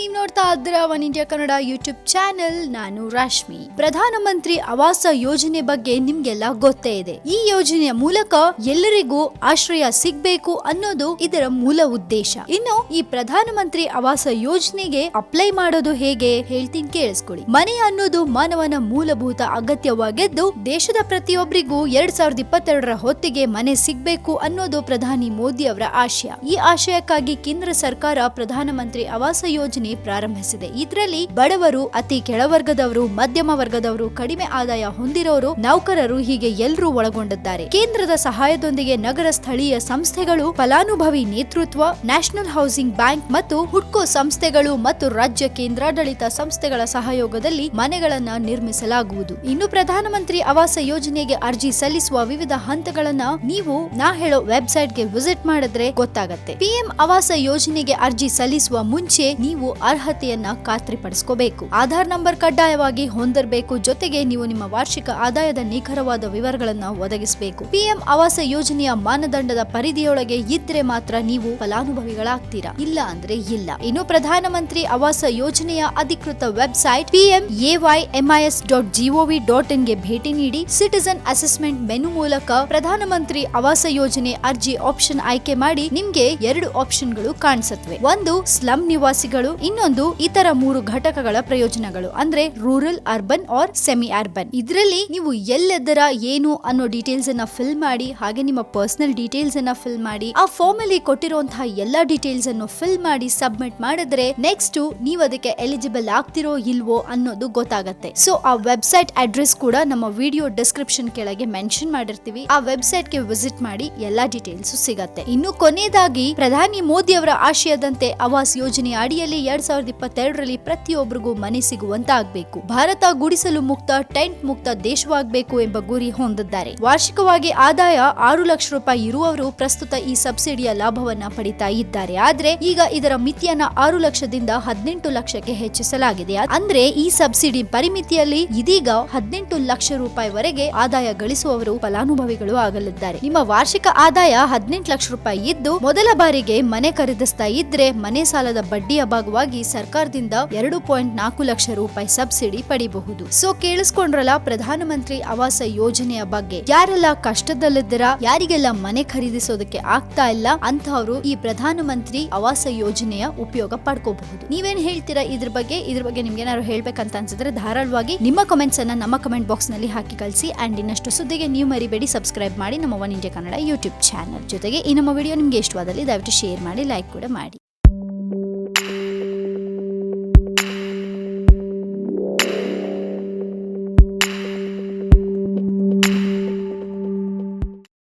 ನೀವು ನೋಡ್ತಾ ಇದ್ರ one India Kannada YouTube channel. ನಾನು ರಶ್ಮಿ. ಪ್ರಧಾನಮಂತ್ರಿ ಆವಾಸ ಯೋಜನೆ ಬಗ್ಗೆ ನಿಮ್ಗೆಲ್ಲ ಗೊತ್ತೇ ಇದೆ. ಈ ಯೋಜನೆಯ ಮೂಲಕ ಎಲ್ಲರಿಗೂ ಆಶ್ರಯ ಸಿಗ್ಬೇಕು ಅನ್ನೋದು ಇದರ ಮೂಲ ಉದ್ದೇಶ. ಇನ್ನು ಈ ಪ್ರಧಾನಮಂತ್ರಿ ಆವಾಸ ಯೋಜನೆಗೆ ಅಪ್ಲೈ ಮಾಡೋದು ಹೇಗೆ ಹೇಳ್ತೀನಿ ಕೇಳಿಸ್ಕೊಳ್ಳಿ. ಮನೆ ಅನ್ನೋದು ಮಾನವನ ಮೂಲಭೂತ ಅಗತ್ಯವಾಗಿದ್ದು, ದೇಶದ ಪ್ರತಿಯೊಬ್ಬರಿಗೂ ಎರಡ್ ಸಾವಿರದ ಇಪ್ಪತ್ತೆರಡರ ಹೊತ್ತಿಗೆ ಮನೆ ಸಿಗ್ಬೇಕು ಅನ್ನೋದು ಪ್ರಧಾನಿ ಮೋದಿ ಅವರ ಆಶಯ. ಈ ಆಶಯಕ್ಕಾಗಿ ಕೇಂದ್ರ ಸರ್ಕಾರ ಪ್ರಧಾನಮಂತ್ರಿ ಆವಾಸ ಯೋಜನೆ ಪ್ರಾರಂಭಿಸಿದೆ. ಇದರಲ್ಲಿ ಬಡವರು, ಅತಿ ಕೆಳವರ್ಗದವರು, ಮಧ್ಯಮ ವರ್ಗದವರು, ಕಡಿಮೆ ಆದಾಯ ಹೊಂದಿರೋರು, ನೌಕರರು ಹೀಗೆ ಎಲ್ಲರೂ ಒಳಗೊಂಡಿದ್ದಾರೆ. ಕೇಂದ್ರದ ಸಹಾಯದೊಂದಿಗೆ ನಗರ ಸ್ಥಳೀಯ ಸಂಸ್ಥೆಗಳು, ಫಲಾನುಭವಿ ನೇತೃತ್ವ, ನ್ಯಾಷನಲ್ ಹೌಸಿಂಗ್ ಬ್ಯಾಂಕ್ ಮತ್ತು ಹುಡ್ಕೋ ಸಂಸ್ಥೆಗಳು ಮತ್ತು ರಾಜ್ಯ ಕೇಂದ್ರಾಡಳಿತ ಸಂಸ್ಥೆಗಳ ಸಹಯೋಗದಲ್ಲಿ ಮನೆಗಳನ್ನು ನಿರ್ಮಿಸಲಾಗುವುದು. ಇನ್ನು ಪ್ರಧಾನಮಂತ್ರಿ ಆವಾಸ ಯೋಜನೆಗೆ ಅರ್ಜಿ ಸಲ್ಲಿಸುವ ವಿವಿಧ ಹಂತಗಳನ್ನ ನೀವು ನಾ ಹೇಳೋ ವೆಬ್ಸೈಟ್ಗೆ ವಿಸಿಟ್ ಮಾಡಿದ್ರೆ ಗೊತ್ತಾಗತ್ತೆ. ಪಿಎಂ ಆವಾಸ ಯೋಜನೆಗೆ ಅರ್ಜಿ ಸಲ್ಲಿಸುವ ಮುಂಚೆ ನೀವು ಅರ್ಹತೆಯನ್ನ ಖಾತ್ರಿಪಡಿಸ್ಕೋಬೇಕು. ಆಧಾರ್ ನಂಬರ್ ಕಡ್ಡಾಯವಾಗಿ ಹೊಂದಿರಬೇಕು. ಜೊತೆಗೆ ನೀವು ನಿಮ್ಮ ವಾರ್ಷಿಕ ಆದಾಯದ ನಿಖರವಾದ ವಿವರಗಳನ್ನು ಒದಗಿಸಬೇಕು. ಪಿಎಂ ಆವಾಸ ಯೋಜನೆಯ ಮಾನದಂಡದ ಪರಿಧಿಯೊಳಗೆ ಇದ್ರೆ ಮಾತ್ರ ನೀವು ಫಲಾನುಭವಿಗಳಾಗ್ತೀರಾ? ಇಲ್ಲ ಅಂದ್ರೆ ಇಲ್ಲ. ಇನ್ನು ಪ್ರಧಾನಮಂತ್ರಿ ಆವಾಸ ಯೋಜನೆಯ ಅಧಿಕೃತ website PM AY MIS dot GOV dot ಇನ್ಗೆ ಭೇಟಿ ನೀಡಿ ಸಿಟಿಸನ್ ಅಸೆಸ್ಮೆಂಟ್ ಮೆನು ಮೂಲಕ ಪ್ರಧಾನಮಂತ್ರಿ ಆವಾಸ ಯೋಜನೆ ಅರ್ಜಿ ಆಪ್ಷನ್ ಆಯ್ಕೆ ಮಾಡಿ ನಿಮ್ಗೆ ಎರಡು ಆಪ್ಷನ್ಗಳು ಕಾಣಿಸುತ್ತವೆ ಒಂದು, ಸ್ಲಂ ನಿವಾಸಿಗಳು ಇನ್ನೊಂದು ಇತರ ಮೂರು ಘಟಕಗಳ ಪ್ರಯೋಜನಗಳು, ಅಂದ್ರೆ rural urban or semi urban ಇದರಲ್ಲಿ ನೀವು ಎಲ್ಲೆದರ ಏನು ಅನ್ನೋ ಡೀಟೇಲ್ಸ್ ಅನ್ನ ಫಿಲ್ ಮಾಡಿ, ಹಾಗೆ ನಿಮ್ಮ ಪರ್ಸನಲ್ ಡೀಟೇಲ್ಸ್ ಅನ್ನ ಫಿಲ್ ಮಾಡಿ, ಆ ಫಾರ್ಮ್ ಅಲ್ಲಿ ಕೊಟ್ಟಿರುವಂತಹ ಎಲ್ಲಾ ಡೀಟೇಲ್ಸ್ ಅನ್ನು ಫಿಲ್ ಮಾಡಿ ಸಬ್ಮಿಟ್ ಮಾಡಿದ್ರೆ ನೆಕ್ಸ್ಟ್ ನೀವು ಅದಕ್ಕೆ ಎಲಿಜಿಬಲ್ ಆಗ್ತಿರೋ ಇಲ್ವೋ ಅನ್ನೋದು ಗೊತ್ತಾಗತ್ತೆ. ಸೊ ಆ ವೆಬ್ಸೈಟ್ ಅಡ್ರೆಸ್ ಕೂಡ ನಮ್ಮ ವಿಡಿಯೋ ಡಿಸ್ಕ್ರಿಪ್ಷನ್ ಕೆಳಗೆ ಮೆನ್ಷನ್ ಮಾಡಿರ್ತೀವಿ. ಆ ವೆಬ್ಸೈಟ್ಗೆ ವಿಸಿಟ್ ಮಾಡಿ ಎಲ್ಲಾ ಡೀಟೇಲ್ಸ್ ಸಿಗತ್ತೆ. ಇನ್ನು ಕೊನೆಯದಾಗಿ ಪ್ರಧಾನಿ ಮೋದಿ ಅವರ ಆಶಯದಂತೆ ಆವಾಸ್ ಯೋಜನೆ ಅಡಿಯಲ್ಲಿ ಎರಡ್ ಸಾವಿರದ ಇಪ್ಪತ್ತೆರಡರಲ್ಲಿ ಪ್ರತಿಯೊಬ್ಬರಿಗೂ ಮನೆ ಸಿಗುವಂತಾಗಬೇಕು. ಭಾರತ ಗುಡಿಸಲು ಮುಕ್ತ, ಟೆಂಟ್ ಮುಕ್ತ ದೇಶವಾಗಬೇಕು ಎಂಬ ಗುರಿ ಹೊಂದಿದ್ದಾರೆ. ವಾರ್ಷಿಕವಾಗಿ ಆದಾಯ ಆರು ಲಕ್ಷ ರೂಪಾಯಿ ಇರುವವರು ಪ್ರಸ್ತುತ ಈ ಸಬ್ಸಿಡಿಯ ಲಾಭವನ್ನ ಪಡಿತಾ ಇದ್ದಾರೆ. ಆದ್ರೆ ಈಗ ಇದರ ಮಿತಿಯನ್ನ ಆರು ಲಕ್ಷದಿಂದ ಹದಿನೆಂಟು ಲಕ್ಷಕ್ಕೆ ಹೆಚ್ಚಿಸಲಾಗಿದೆ. ಅಂದ್ರೆ ಈ ಸಬ್ಸಿಡಿ ಪರಿಮಿತಿಯಲ್ಲಿ ಇದೀಗ ಹದಿನೆಂಟು ಲಕ್ಷ ರೂಪಾಯಿವರೆಗೆ ಆದಾಯ ಗಳಿಸುವವರು ಫಲಾನುಭವಿಗಳು ಆಗಲಿದ್ದಾರೆ. ನಿಮ್ಮ ವಾರ್ಷಿಕ ಆದಾಯ ಹದಿನೆಂಟು ಲಕ್ಷ ರೂಪಾಯಿ ಇದ್ದು, ಮೊದಲ ಬಾರಿಗೆ ಮನೆ ಖರೀದಿಸ್ತಾ ಇದ್ರೆ ಮನೆ ಸಾಲದ ಬಡ್ಡಿಯ ಭಾಗವಾಗಿ ಸರ್ಕಾರದಿಂದ ಎರಡು ಪಾಯಿಂಟ್ ನಾಲ್ಕು ಲಕ್ಷ ರೂಪಾಯಿ ಸಬ್ಸಿಡಿ ಪಡಿಬಹುದು. ಸೊ ಕೇಳಿಸ್ಕೊಂಡ್ರಲ್ಲ, ಪ್ರಧಾನಮಂತ್ರಿ ಆವಾಸ ಯೋಜನೆಯ ಬಗ್ಗೆ. ಯಾರೆಲ್ಲ ಕಷ್ಟದಲ್ಲಿದ್ದೀರಾ, ಯಾರಿಗೆಲ್ಲ ಮನೆ ಖರೀದಿಸೋದಕ್ಕೆ ಆಗ್ತಾ ಇಲ್ಲ ಅಂತವರು ಈ ಪ್ರಧಾನಮಂತ್ರಿ ಆವಾಸ ಯೋಜನೆಯ ಉಪಯೋಗ ಪಡ್ಕೋಬಹುದು. ನೀವೇನ್ ಹೇಳ್ತೀರಾ ಇದ್ರ ಬಗ್ಗೆ? ಇದ್ರ ಬಗ್ಗೆ ನಿಮ್ಗೆ ಏನಾದ್ರು ಹೇಳ್ಬೇಕಂತ ಅನ್ಸಿದ್ರೆ ಧಾರಾಳವಾಗಿ ನಿಮ್ಮ ಕಮೆಂಟ್ಸ್ ಅನ್ನ ನಮ್ಮ ಕಮೆಂಟ್ ಬಾಕ್ಸ್ನಲ್ಲಿ ಹಾಕಿ ಕಳಿಸಿ. ಅಂಡ್ ಇನ್ನಷ್ಟು ಸುದ್ದಿಗೆ ನೀವು ಮರಿಬೇಡಿ ಸಬ್ಸ್ಕ್ರೈಬ್ ಮಾಡಿ ನಮ್ಮ one India Kannada YouTube channel ಜೊತೆಗೆ ಈ ನಮ್ಮ ವಿಡಿಯೋ ನಿಮ್ಗೆ ಇಷ್ಟವಾದಲ್ಲಿ ದಯವಿಟ್ಟು ಶೇರ್ ಮಾಡಿ ಲೈಕ್ ಕೂಡ ಮಾಡಿ.